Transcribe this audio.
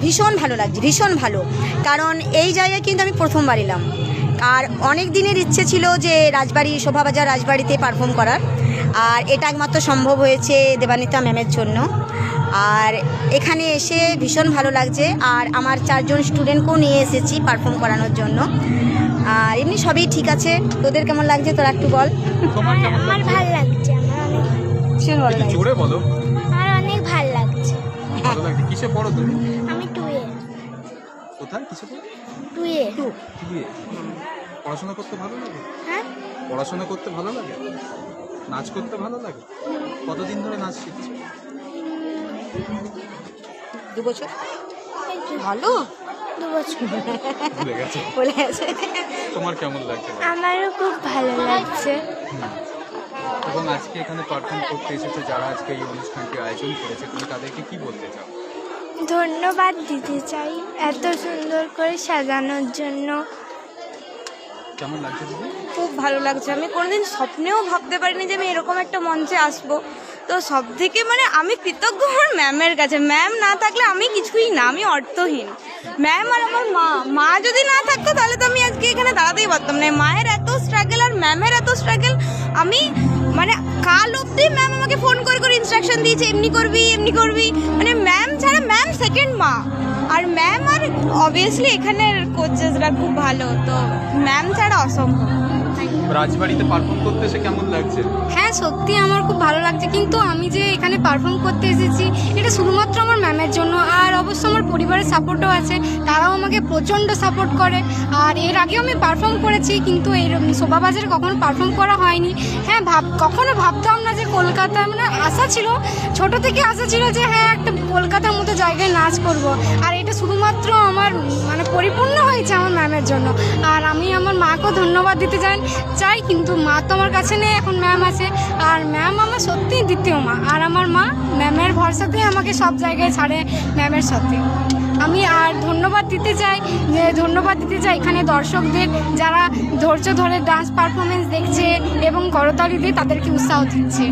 ভীষণ ভালো লাগছে ভীষণ ভালো। কারণ এই জায়গায় কিন্তু আমি প্রথমবার এলাম। আর অনেক দিনের ইচ্ছে ছিল যে রাজবাড়ি শোভাবাজার রাজবাড়িতে পারফর্ম করার। আর এটা একমাত্র সম্ভব হয়েছে দেবানিতা ম্যামের জন্য। আর এখানে এসে ভীষণ ভালো লাগছে। আর আমার চারজন স্টুডেন্টকেও নিয়ে এসেছি পারফর্ম করানোর জন্য। আর এমনি সবই ঠিক আছে। তোদের কেমন লাগছে? তোরা একটু বল। আমার ভালো লাগছে আমার অনেক ভীষণ ভালো লাগছে। ভালো লাগছে কিসে পড়ো তুমি? আমি টুয়ে কোথায়? কিসে পড়ো? টুয়ে বিয়ে পড়াশোনা করতে ভালো লাগে? হ্যাঁ? পড়াশোনা করতে ভালো লাগে? নাচ করতে ভালো লাগে? কতদিন ধরে নাচ শিখছো? দু বছর? ভালো? দু বছর। ভুলে গেছে। বলে আছে তোমার কেমন লাগছে? আমারও খুব ভালো লাগছে। এবং আজকে এখানে পারফর্ম করতে এসেছে যারা আজকে এই অনুষ্ঠানটি আয়োজন করেছে তুমি তাদেরকে কি বলতে চাও? ধন্যবাদ দিতে চাই এত সুন্দর করে সাজানোর জন্য। কেমন লাগছে দিদি? খুব ভালো লাগছে। আমি কোনোদিন স্বপ্নেও ভাবতে পারিনি যে আমি এরকম একটা মঞ্চে আসব। তো সব থেকে মানে আমি কৃতজ্ঞ আমার ম্যামের কাছে। ম্যাম না থাকলে আমি কিছুই না আমি অর্থহীন। ম্যাম আর আমার মা মা যদি না থাকতো তাহলে তো আমি আজকে এখানে দাঁড়াতেই পারতাম না। মায়ের আর ম্যামের এত স্ট্রাগল আমি মানে কাল অবধি ম্যাম আমাকে ফোন করে করে ইনস্ট্রাকশন দিয়েছে এমনি করবি এমনি করবি। মানে ম্যাম ছাড়া ম্যাম সেকেন্ড মা। আর ম্যাম আর অবভিয়াসলি এখানের কোচেসরা খুব ভালো তো ম্যাম ছাড়া অসম্ভব। রাজবাড়িতে পারফর্ম করতে এসে কেমন লাগছে? হ্যাঁ সত্যি আমার খুব ভালো লাগছে। কিন্তু আমি যে এখানে পারফর্ম করতে এসেছি এটা শুধুমাত্র আমার ম্যামের জন্য পরিবারের সাপোর্টও আছে, তারাও আমাকে প্রচণ্ড সাপোর্ট করে। আর এর আগেও আমি পারফর্ম করেছি, কিন্তু এই শোভাবাজারে কখনো পারফর্ম করা হয়নি। হ্যাঁ ভাব, কখনো ভাবতাম না যে কলকাতা মানে আশা ছিল, ছোট থেকে আশা ছিল যে হ্যাঁ একটা কলকাতার মতো জায়গায় নাচ করব। আর এটা শুধুমাত্র আমার মানে পরিপূর্ণ হয়েছে আমার ম্যামের জন্য। আর আমি আমার মাকেও ধন্যবাদ দিতে চাই চাই, কিন্তু মা তো আমার কাছে নেই, এখন ম্যাম আছে। আর ম্যাম আমার সত্যিই দ্বিতীয় মা। আর আমার মা ম্যামের ভরসাতে আমাকে সব জায়গায় ছাড়ে ম্যামের সাথে। আমি আর ধন্যবাদ দিতে চাই, যে ধন্যবাদ দিতে চাই এখানে দর্শকদের যারা ধৈর্য ধরে ডান্স পারফরমেন্স দেখছে এবং করতালি দিয়ে তাদেরকে উৎসাহ দিচ্ছে।